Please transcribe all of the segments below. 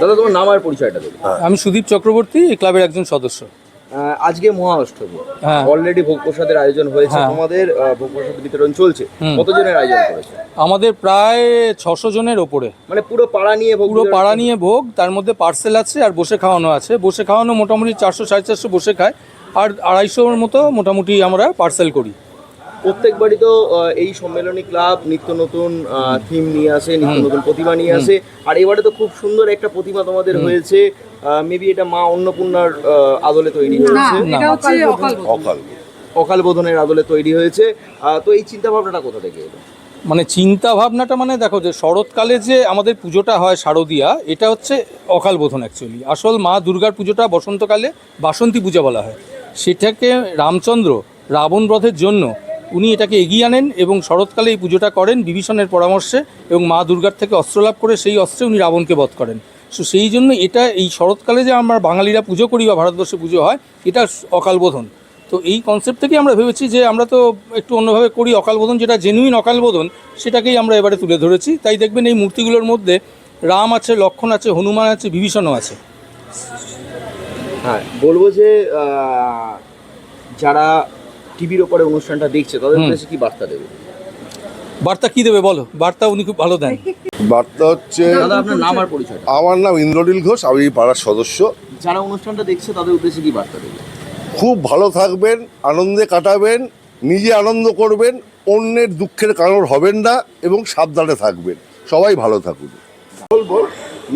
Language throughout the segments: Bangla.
দাদা তোমার নাম আর পরিচয়টা দেবে আমি সুদীপ চক্রবর্তী এই ক্লাবের একজন সদস্য। আজকে মহা অষ্টমী হ্যাঁ। অলরেডি ভোগ প্রসাদের আয়োজন হয়েছে। হ্যাঁ। তোমাদের ভোগ প্রসাদ বিতরণ চলছে। কতজনের আয়োজন করেছে? আমাদের প্রায় ছশো জনের ওপরে। মানে পুরো পাড়া নিয়ে ভোগ পুরো পাড়া নিয়ে ভোগ তার মধ্যে পার্সেল আছে আর বসে খাওয়ানো আছে। বসে খাওয়ানো মোটামুটি চারশো সাড়ে চারশো বসে খায়। আর আড়াইশোর মতো মোটামুটি আমরা পার্সেল করি। প্রত্যেকবারই তো এই সম্মেলনী ক্লাব নিত্য নতুন থিম নিয়ে আসে নিত্য নতুন প্রতিমা নিয়ে আসে। আর এবারে তো খুব সুন্দর একটা প্রতিমা তোমাদের হয়েছে। মেবি এটা মা অন্নপূর্ণার আদলে তৈরি হয়েছে। অকাল অকাল অকাল বোধনের আদলে তৈরি হয়েছে। তো এই চিন্তা ভাবনাটা কোথা থেকে এলো? মানে চিন্তা ভাবনাটা মানে দেখো যে শরৎকালে যে আমাদের পুজোটা হয় শারদীয়া এটা হচ্ছে অকাল বোধন অ্যাকচুয়ালি আসল মা দুর্গার পুজোটা বসন্তকালে বাসন্তী পূজা বলা হয়। সেটাকে রামচন্দ্র রাবণ বধের জন্য উনি এটাকে এগিয়ে আনেন এবং শরৎকালে এই পুজোটা করেন বিভীষণের পরামর্শে এবং মা দুর্গার থেকে অস্ত্র লাভ করে সেই অস্ত্রে উনি রাবণকে বধ করেন। সো সেই জন্য এটা এই শরৎকালে যে আমরা বাঙালিরা পুজো করি বা ভারতবর্ষে পুজো হয়, এটা অকালবোধন তো এই কনসেপ্ট থেকেই আমরা ভেবেছি যে আমরা তো একটু অন্যভাবে করি অকালবোধন যেটা জেনুইন অকালবোধন সেটাকেই আমরা এবারে তুলে ধরেছি। তাই দেখবেন এই মূর্তিগুলোর মধ্যে রাম আছে, লক্ষণ আছে, হনুমান আছে, বিভীষণও আছে। হ্যাঁ বলব যে যারা টিভির ওপরে অনুষ্ঠানটা দেখছে তাদের। উদ্দেশ্যে কি বার্তা দেবে? বার্তা কি দেবে বলো? বার্তা উনি খুব ভালো দেন। বার্তা হচ্ছে দাদা আপনার নাম আর পরিচয়টা। আমার নাম ইন্দ্রনীল ঘোষ আমি এই পাড়ার সদস্য। যারা অনুষ্ঠানটা দেখছে তাদের উদ্দেশ্যে কি বার্তা দেবে? খুব ভালো থাকবেন আনন্দে কাটাবেন নিজে আনন্দ করবেন অন্যের দুঃখের কারণ হবেন না এবং সাবধানে থাকবেন। সবাই ভালো থাকুন।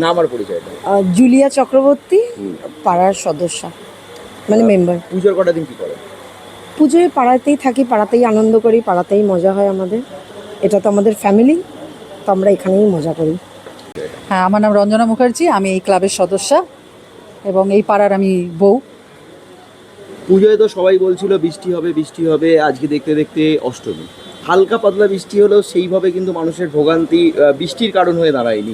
নাম আর পরিচয়টা। জুলিয়া চক্রবর্তী পাড়ার সদস্য মানে মেম্বার পুজোর কটা দিন কি করে পুজোয় পাড়াতেই থাকি পাড়াতেই আনন্দ করি পাড়াতেই মজা হয় আমাদের। এটা তো আমাদের ফ্যামিলি তো আমরা এখানেই মজা করি। হ্যাঁ আমার নাম রঞ্জনা মুখার্জি আমি এই ক্লাবের সদস্য এবং এই পাড়ার আমি বউ। পুজোয় তো সবাই বলছিল বৃষ্টি হবে বৃষ্টি হবে আজকে দেখতে দেখতে অষ্টমী। হালকা পাতলা বৃষ্টি হলেও সেইভাবে কিন্তু মানুষের ভোগান্তি বৃষ্টির কারণ হয়ে দাঁড়ায়নি।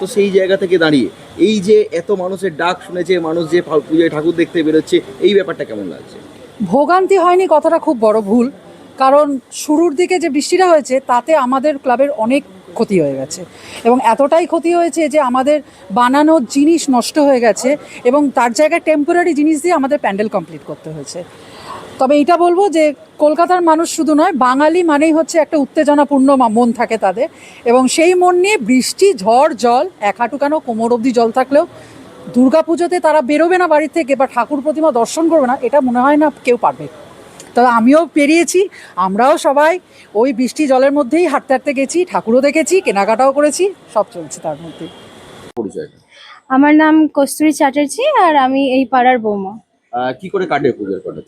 তো সেই জায়গা থেকে দাঁড়িয়ে এই যে এত মানুষের ডাক শুনেছে মানুষ যে পুজোয় ঠাকুর দেখতে বেরোচ্ছে এই ব্যাপারটা কেমন লাগছে? ভোগান্তি হয়নি কথাটা খুব বড় ভুল। কারণ শুরুর দিকে যে বৃষ্টিটা হয়েছে, তাতে আমাদের ক্লাবের অনেক ক্ষতি হয়ে গেছে। এবং এতটাই ক্ষতি হয়েছে যে আমাদের বানানো জিনিস নষ্ট হয়ে গেছে এবং তার জায়গায় টেম্পোরারি জিনিস দিয়ে আমাদের প্যান্ডেল কমপ্লিট করতে হয়েছে। তবে এটা বলব যে কলকাতার মানুষ শুধু নয়, বাঙালি মানেই হচ্ছে একটা উত্তেজনাপূর্ণ মন থাকে তাদের। এবং সেই মন নিয়ে বৃষ্টি, ঝড়, জল, এক হাঁটু কেন কোমর অবধি জল থাকলেও দুর্গাপুজোতে তারা বেরোবে না বাড়ি থেকে বা ঠাকুর প্রতিমা দর্শন করবে না এটা মনে হয় না কেউ পারবে। তবে আমিও পেরিয়েছি আমরাও সবাই ওই বৃষ্টি জলের মধ্যেই হাঁটতে হাঁটতে গেছি ঠাকুরও দেখেছি কেনাকাটাও করেছি সব চলছে তার মধ্যে। আমার নাম কস্তুরী চ্যাটার্জি আর আমি এই পাড়ার বৌমা। কি করে কাটে পুজোর কটা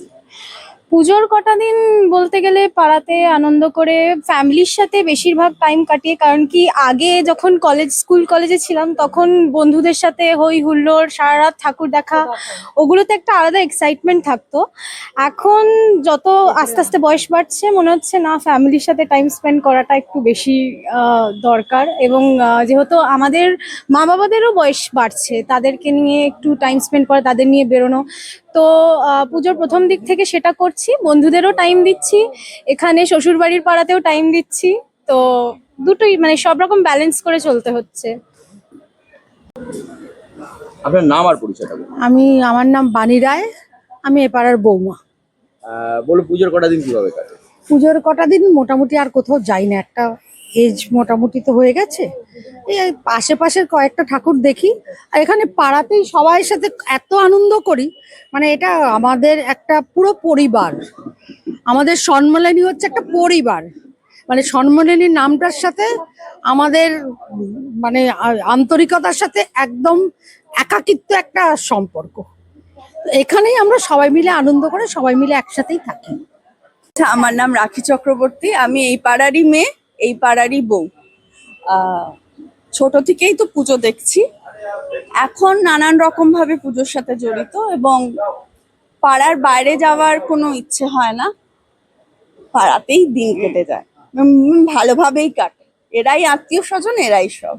পুজোর কটা দিন বলতে গেলে পাড়াতে আনন্দ করে ফ্যামিলির সাথে বেশিরভাগ টাইম কাটিয়ে, কারণ কি আগে যখন কলেজ স্কুল কলেজে ছিলাম, তখন বন্ধুদের সাথে হই হুল্লোড় সারা রাত ঠাকুর দেখা, ওগুলোতে একটা আলাদা এক্সাইটমেন্ট থাকতো। এখন যত আস্তে আস্তে বয়স বাড়ছে, মনে হচ্ছে না ফ্যামিলির সাথে টাইম স্পেন্ড করাটা একটু বেশি দরকার। এবং যেহেতু আমাদের মা বাবাদেরও বয়স বাড়ছে, তাদেরকে নিয়ে একটু টাইম স্পেন্ড করা, তাদের নিয়ে বেরোনো। তো আহ, পুজোর প্রথম দিক থেকে সেটা করছি। বন্ধুদেরও টাইম দিচ্ছি। এখানে শ্বশুর বাড়ির পাড়াতেও টাইম দিচ্ছি। তো দুটোই মানে সব রকম ব্যালেন্স করে চলতে হচ্ছে। আপনার নাম আর পরিচয়টা বলুন। আমি আমার নাম বাণী রায়। আমি এ পাড়ার বৌমা। আহ, বলো পুজোর কটা দিন কীভাবে কাটে? পুজোর কটা দিন মোটামুটি আর কোথাও যাই না। একটা এজ মোটামুটি তো হয়ে গেছে। এই আশেপাশের কয়েকটা ঠাকুর দেখি আর এখানে পাড়াতেই সবাই সাথে এত আনন্দ করি। মানে এটা আমাদের একটা পুরো পরিবার। আমাদের সম্মেলনী হচ্ছে একটা পরিবার। মানে সম্মেলনীর নামটার সাথে আমাদের মানে আন্তরিকতার সাথে একদম একাকিত্ব একটা সম্পর্ক। এখানেই আমরা সবাই মিলে আনন্দ করে সবাই মিলে একসাথেই থাকি। আচ্ছা, আমার নাম রাখি চক্রবর্তী। আমি এই পাড়ারই মেয়ে। এই পাড়ারই বউ। ছোট থেকেই তো পুজো দেখছি। এখন নানান রকম ভাবে পুজোর সাথে জড়িত এবং পাড়ার বাইরে যাওয়ার কোনো ইচ্ছে হয় না। পাড়াতেই দিন কেটে যায়। ভালোভাবেই কাটে। এরাই আত্মীয় স্বজন, এরাই সব।